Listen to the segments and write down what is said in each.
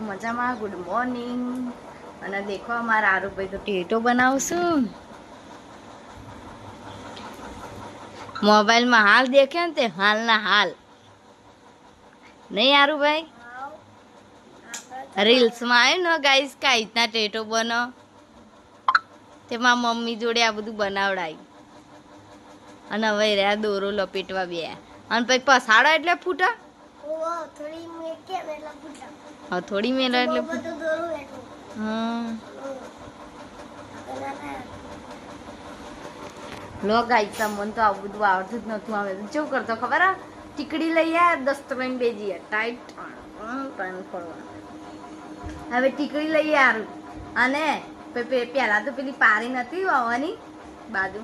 મજામાં. Good morning અને દેખો અમારા આરુભાઈ તો ટેટો બનાવશું. મોબાઈલમાં હાલ દેખે ને તે હાલના હાલ. નહીં આરુભાઈ? રીલ્સમાં આવ્યું ને ગાઈસ કઈ રીતના ટેટો બનો? તેમાં મમ્મી જોડે આ બધું બનાવડાય. અને હવે રહ્યા દોરો લપેટવા બે. અને પછી પસાડો એટલે ફૂટા? થોડી મેકે એટલે થોડી મેલો એટલે લો ગાઈસ મને તો આવું બધું આવડતું જ નતું આવે. શું કરતો ખબર આ? ટીકડી લઈ આ દસ્ત લઈને બેજી ટાઈટ ત્રણ ફોડવા હવે ટીકડી લઈ આરું અને પે- પે- તો પેલી પારી નથી વાવવાની? બાજુ.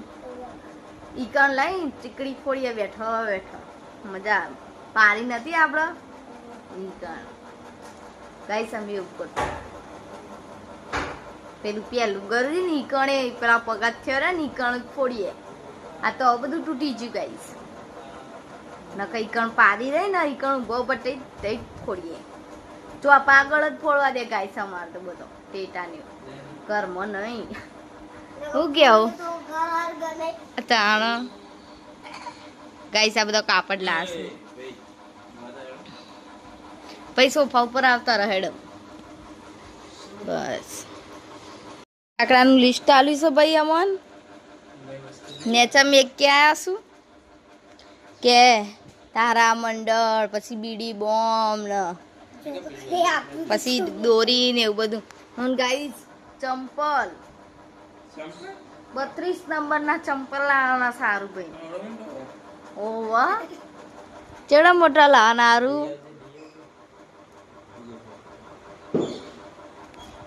ઈકણ કણ લઈ ટીકડી ફોડીએ બેઠો બેઠો. મજા આવે. પારી નથી આપણો કઈ સમય કરતો? પેલું પેલું ગયું નીકળે પેલા પગાર થયો ને ઈ કણ જ ફોડીએ. આ તો બધું તૂટી ગયું ગાઈસ ન કઈ કણ પાડી રહી ને કણ ઊભો પટે તે ફોડીએ. જો આ પાગળ જ ફોડવા દે ગાઈસ અમાર તો બધો ટેટાની. કર્મ નહીં. હું કેવું? તાણ. ગાઈસ આ બધો કાપડ લાશે પછી ફાવ પર આવતા રહેડ બસ. આકડાનું લિસ્ટ આલ્યું છે ભાઈ અમન? નેચા મેં ક્યાં શું? કે તારા મંડળ પછી બીડી બોમ્બ ને પછી દોરી ને એવું બધું. હું ગાઈ ચંપલ. બત્રીસ નંબરના ચંપલ લાવવાના સારું ભાઈ. ઓવા. ચેડા મોટા લાવવાના હારું?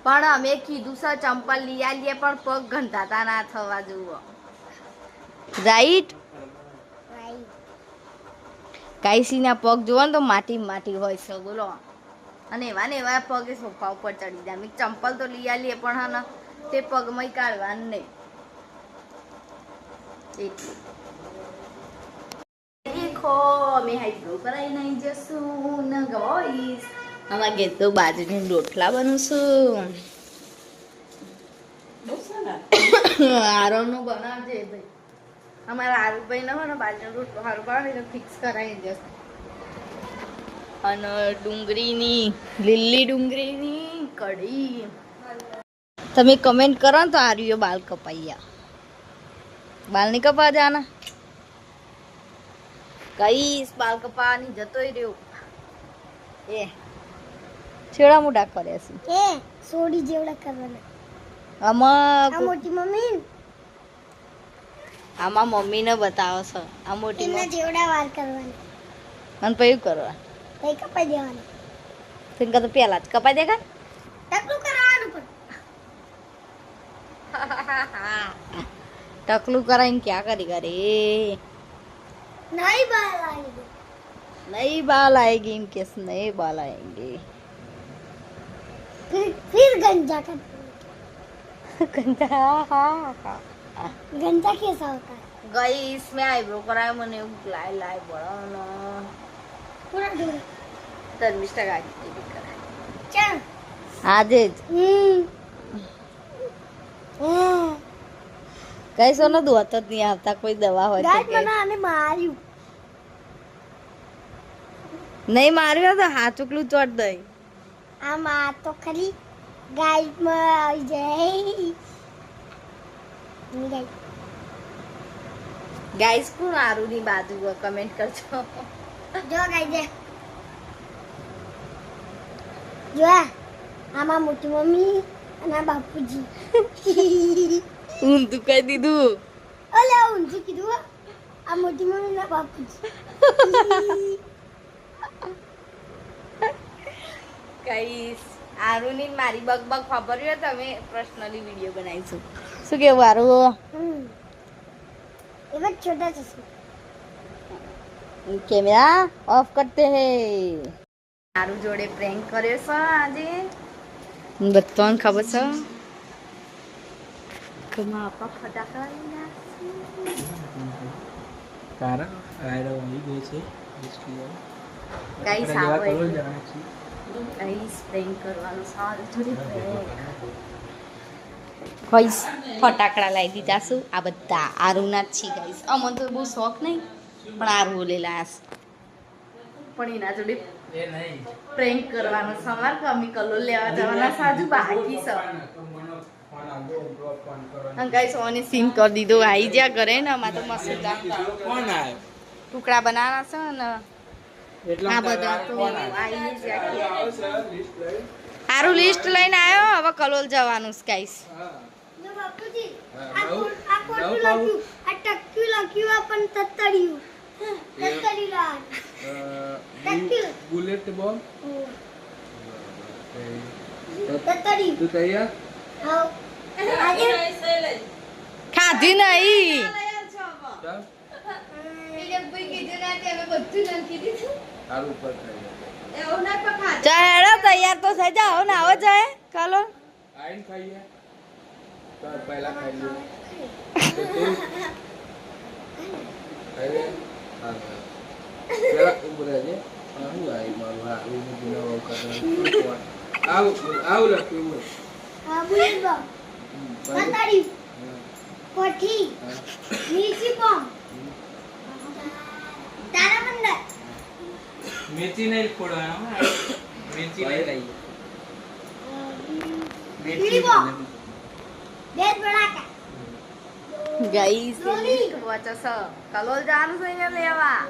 પણ અમે કીધું છે ચંપલ લઈ આલીએ, પણ પગ ગંધાતા ના થવા જુઓ. રાઈટ રાઈ કાઈસીના પગ જુઓ ને તો માટી માટી હોય છે, બોલો. અને એવા ને એવા પગે સોફા ઉપર ચડી જાય. ચંપલ તો લઈ આલીએ, પણ હા તે પગમાં કાઢવાનું નહીં. એટલું. દેખો, અમે હાઈડ્રો કરાવી નહીં જશું ન ગોઈસ અમારા કે તો બાજરીના રોટલા બનું છું આરોનું બનાવજે ભાઈ. અમારા આરુભાઈ ના હોય ને બાજરીનો રોટલો સારું બનાવે તો ફિક્સ કરાવી જશે અને ડુંગળીની લીલી ડુંગળીની કઢી. તમે કમેન્ટ કરો ને તો આર્યો બાલ કપાયા બાલ નહીં કપા જાના? કઈશ બાલ કપાવાની જતોય રહ્યો. એ. છેડા મોટા કરે છે. એ સોડી જેવડા કરવાના. આમાં મોટી મમ્મી આમાં મમ્મીને બતાવો છો. આ મોટી એના જેવડા વાર કરવાના. અને પયું કરવા પઈ કપાઈ દેવાના. તિંકા તો પેલા જ કપાઈ દેગા ટકલું કરવાનું પણ. ટકલું કરાઈને ક્યાં કરી કરે? નહીં બાલ આએગી નહીં બાલ આએગી એમ કેસ નહીં બાલ આએગી फिर फिर गंजा कर ગંજા गंजा कैसा होता है ગઈસ મેં આઈબ્રો કરાયો મને એવું લાય લાય બળાનો पूरा ढूंढ ધર્મિષ્ઠા ગાડી જેવી કરાય चल આજે જ हम्म हम्म કઈ સોનો દોત જ નહીં આવતા કોઈ દવા હોય તો ગાય કે મને આને માર્યું નહીં માર્યો તો હાથ ચૂકલું ચોટ દઈ આમ તો ખરી ગાઈડમાં આવી જાય. ગાઈસ કોણ આરુની બાજુ કમેન્ટ કરજો. જો દે. જો આમાં મોટી મમ્મી અને બાપુજી. ઊંધું કહી દીધું. ઓલે ઊંધું કીધું આ મોટી મમ્મી ના બાપુજી. કઈશ? આરુની મારી બગ ખબર હોય તમે અમે પર્સનલી વીડિયો બનાવીશું. શું કેવું આરુ એવા છોટા ચશ્મા કેમેરા ઓફ કરતે હે. આરુ જોડે પ્રેન્ક કર્યો છે આજે? બધાને ખબર છે. તમારા પપ્પા ફટાકડા કારણ આયરો આવી ગયો છે. ગાઈસ આવો જણાય પ્રેન્ક કરવાનું સારું થોડી ગાઈસ ફટાકડા લાવી દીધા છું આ બધા આરુના જ છે ગાઈસ અમને તો બહુ શોખ નહીં પણ આરુ લેલા પણ એના જોડે એ પ્રેન્ક કરવાનો સવાર કમી કલર લેવા જવાના સાજુ બાકી છે. અને ગાઈસ ઓને સીન કરી દીધો. આવી જ્યાં ઘરે ને અમાર તો મસ્ત કોણ આવ્યો ટુકડા બનાવવાના છે ને? આ બધા તો સારું લિસ્ટ લઈને આવ્યો? હવે કલોલ જવાનું સ્કાઈસ બુલેટ બોમ્બ તું તૈયાર? ખાધી નહીં ચાલ તારું ઉપર થઈ જાય. ચાલ હેડો તૈયાર તો થઈ જાવ ને આવો જાય કલોલ આઈન ખાઈએ. ચાલ પહેલા ખાઈ લે ખાઈ હા હા. પેલા ઉભું રહેજે. હું આવી મારું હારું હું ગુના વખત આવું આવું લખ્યું એવું. હા બુલેટ બોમ્બ હમ, બાજુ. તત્તર્યું હા, કોઠી. હા. નીચી બોમ્બ તારામંડળ મેથી નહીં ખોડવાનો મેથી નહીં લઈએ મેથી બેટ બડાકા ગાઈસ. વચ્ચે કલોલ જવાનું છે ને લેવા.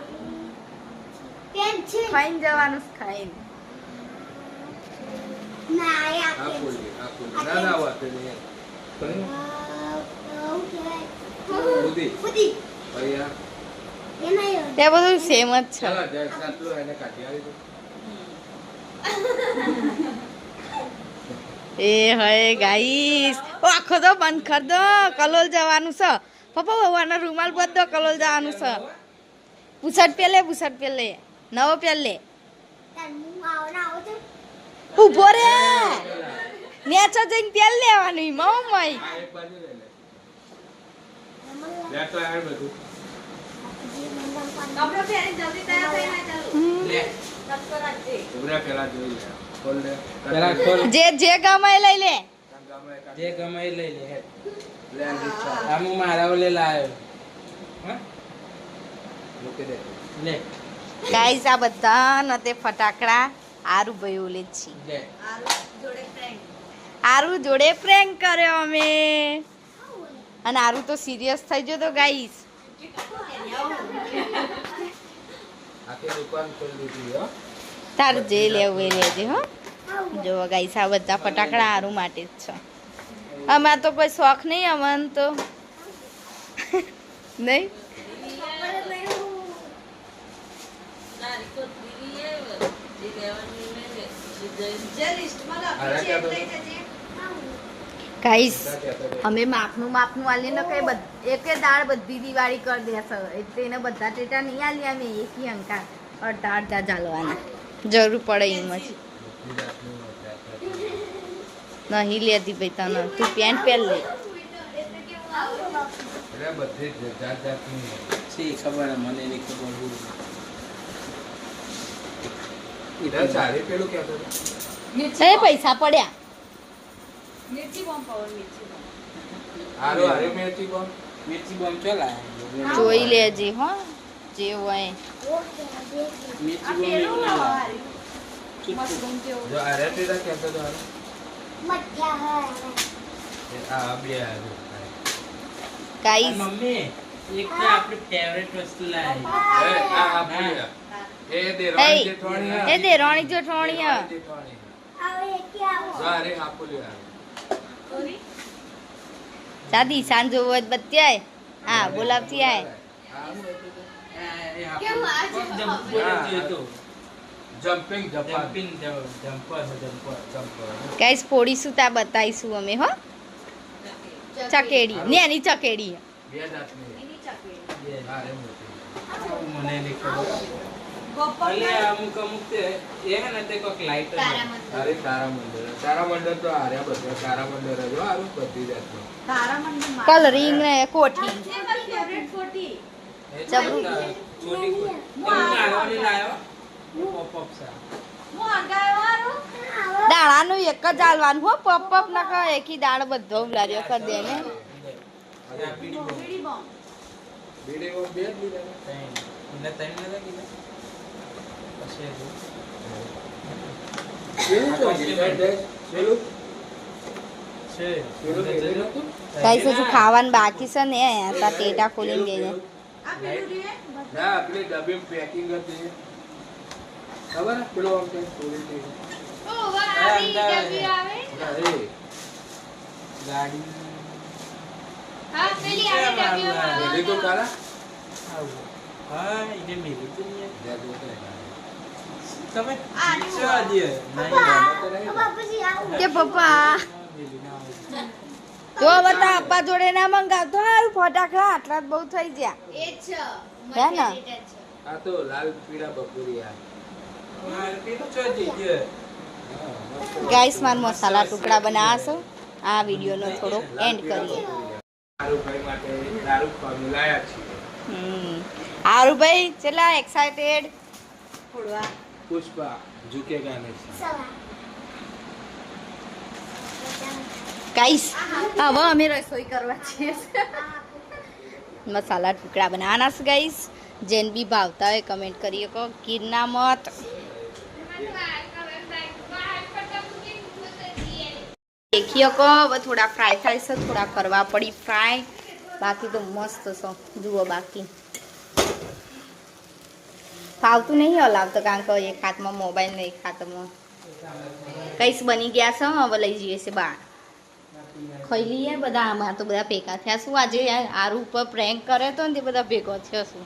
કેમ છે? ખાઈન જવાનું છે ખાઈને. ના આ આ પેન્સિલ આ ખોલી. ના ના વાત નહીં. કરી. શું ભાઈ ઉધી. તે બધું સેમ જ છે. એ હય ગાઈસ ઓ આખો તો બંધ કર દો. કલોલ જવાનું છે. પપ્પા ભગવાનનો રૂમાલ બંધ દો કલોલ જવાનું છે. પુસટ પેલે પુસટ પેલે નવો પેલે ઊભો રે. નેચો જઈને તેલ લેવાનું મમ લે. ઉભરા પેલા જોઈ લે. ખોલ લે. પેલા ખોલ. જે જે ગમાય લઈ લે. જે ગમે લઈ લે લે આ હું મારા ઓલે લાવ્યો હા? મૂકી દે. લે. ગાઈસ આ બધા ન તે ફટાકડા. આરુ ભાઈ ઓલે છી લે. આરું જોડે પ્રેન્ક કર્યો અમે. અને આરું તો સિરિયસ થઈ ગયો તો ગાઈસ આખી દુકાન ખોલી દીધી હો. તાર જે લેવું એ લેજે હો. જો ગાઈસ આ બધા ફટાકડા આરું માટે જ છે. અમાર તો કોઈ શોખ નહીં અમન તો. નહીં? આરા ક્યાં તો? ગાઈસ. અમે માપનું માપનું આલીએ ને કઈ એક એકે દાળ બધી દિવાળી કરી દેશે એટલે એને બધા ટેટા નહીં આલી અમે એકી અંકા અડધા અડધા ચાલવાના જરૂર પડે એમ જ. નહીં લેતી ભાઈ તને. તું પેન્ટ પહેર લે. ખબર મને નહીં ખબર હું. ઈધર સારી પેલું કહેતો હતો. એ પૈસા પડ્યા હારો હારે મેચી કોણ? મિર્ચી બોમ્બ ચો લાયા જોઈ લેજે હો જે હોય મિર્ચી બોમ્બ એવું ના લાયા. જો હારે ટેરા કહેતો હતો હારો. મઠ્ઠા હોય એ આ બે હારો. ગાઈસ મમ્મી એક તો આપણી ફેવરેટ વસ્તુ લાવી એ, આ આ પેલા. એ દેરવાણી એ જેઠવાણી હા. એ દે રોણી જેઠવાણી દેરવાણી જેઠવાણી. આવો એકે આવો જો હારે આપોલી હારે. સાદી સાંજો જ બત્યાય. હા બોલાવતી આય. ગાઈસ ફોડીશું તા બતાવીશું અમે હો. ચકેડી. ને એની ચકેડી. બે મોટી મને અલે અમુક અમુક તે એ હે ને તે કોઈક લાઈટ અરે તારા મંદિર તારા મંદિર તો હારે બધા તારા મંદિર જ હારું બધી જાતનું. કલરિંગ ને કોઠી જબરું. છોટી કોઈ હું મારવાની લાયો પોપ પોપ સા દાણાનું એક જ આલવાનું હો પપ પપ ના કહે એકી દાળ બધો ઉલાર્યો કરી દે ને બીડી બોમ્બ. બીડી બોમ્બ. બે બીડી ને? ત્રણ. એટલે ત્રણ નતા કીધા? કઈ હજુ ખાવાનું બાકી છે ને તા ટેટા ખોલીને ખોલી. ઓ ગાડી હા પેલી આવી ડબ્બી આવે તો કાલા. હા ઇને મેલી તો નહીં. તમે? કે પપ્પા? જો બતા આપા જોડે ના મંગાવતો હારું ફટાકડા આટલા જ બહુ થઈ ગયા. એ હે ને? આ તો લાલ પીળા. ગાઈસ માર મસાલા ટુકડા બનાવશો? આ વિડીયોનો થોડો એન્ડ કરીએ. દારૂ ભાઈ માટે દારૂ ખાવાનું લાયા છીએ. હમ. હારું ભાઈ ચલા એક્સાઇટેડ થોડવા પુષ્પા ઝુકેગા નહીં સવા ગાઈસ હવે અમે રસોઈ કરવા છીએ મસાલા ટુકડા બનાવવાના છે ગાઈસ જેન બી ભાવતા હોય કમેન્ટ કરીએ કહો ગીરના મત દેખીએ કહો હવે થોડા ફ્રાય થાય છે થોડા કરવા પડી ફ્રાય બાકી તો મસ્ત છે જુઓ બાકી ફાવતું નહીં હલાવતો કારણ કે એક હાથમાં મોબાઈલ ને એક હાથમાં. કઈશ બની ગયા છે હવે લઈ જઈએ છે બહાર. ખાઈ લઈએ બધા આમાં તો બધા ભેગા થયા શું આજે આર ઉપર પ્રેન્ક કરે તો ને તે બધા ભેગો થયો શું.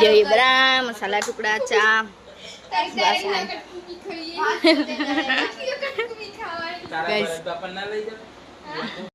જય. બરા મસાલા ટુકડા ચા. તારી બસ